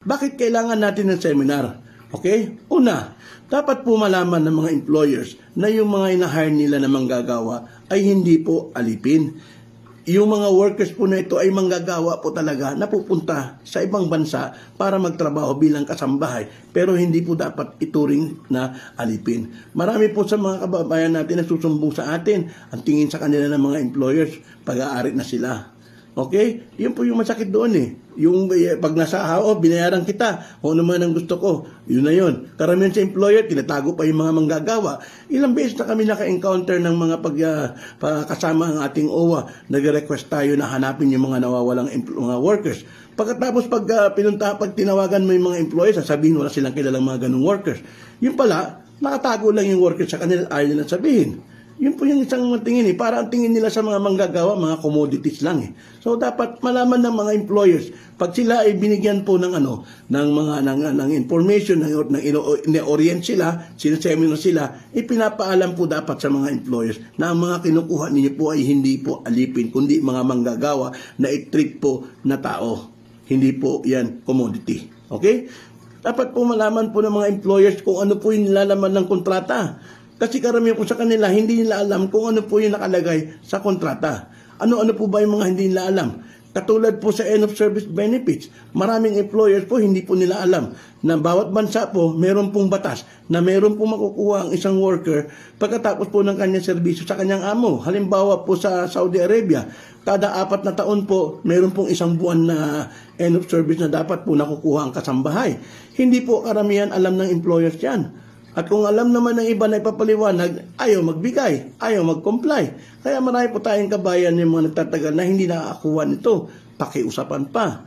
Bakit kailangan natin ng seminar? Okay? Una, dapat po malaman ng mga employers na yung mga inahire nila na manggagawa ay hindi po alipin. Yung mga workers po na ito ay manggagawa po talaga na pupunta sa ibang bansa para magtrabaho bilang kasambahay. Pero hindi po dapat ituring na alipin. Marami po sa mga kababayan natin na susumbong sa atin. Ang tingin sa kanila ng mga employers, pag-aari na sila. Okay? Yun po yung masakit doon eh. Yung eh, pag nasa oh, binayaran kita, kung ano man ang gusto ko, yun na yun. Karamihan sa employer, tinatago pa yung mga manggagawa. Ilang beses na kami naka-encounter ng mga pag, ah, pa- kasama ang ating OWA, nag-request tayo na hanapin yung mga nawawalang mga workers. Pagkatapos pag ah, pinunta, pag tinawagan mo yung mga employees, sasabihin wala silang kilalang mga ganung workers. Yung pala, nakatago lang yung workers sa kanila, ayaw nila sabihin. Yun po yung isang tingin eh. Para ang tingin nila sa mga manggagawa, mga commodities lang eh. So dapat malaman ng mga employers, pag sila ay binigyan po ng ano, ng mga ng, ng information, ng, ng ino- orient sila, sinaseminar sila, ipinapaalam po dapat sa mga employers na ang mga kinukuha ninyo po ay hindi po alipin, kundi mga manggagawa na i-treat po na tao. Hindi po yan commodity. Okay? Dapat po malaman po ng mga employers kung ano po yung nilalaman ng kontrata. Kasi karamihan po sa kanila, hindi nila alam kung ano po yung nakalagay sa kontrata. Ano-ano po ba yung mga hindi nila alam? Katulad po sa end of service benefits, maraming employers po hindi po nila alam na bawat bansa po meron pong batas na meron pong makukuha ang isang worker pagkatapos po ng kanyang serbisyo sa kanyang amo. Halimbawa po sa Saudi Arabia, kada apat na taon po meron pong isang buwan na end of service na dapat po nakukuha ang kasambahay. Hindi po karamihan alam ng employers yan. At kung alam naman ng iba na ipapaliwanag, ayaw magbigay, ayaw mag-comply. Kaya marami po tayong kabayan yung mga nagtatagal na hindi nakakakuha nito. Pakiusapan pa.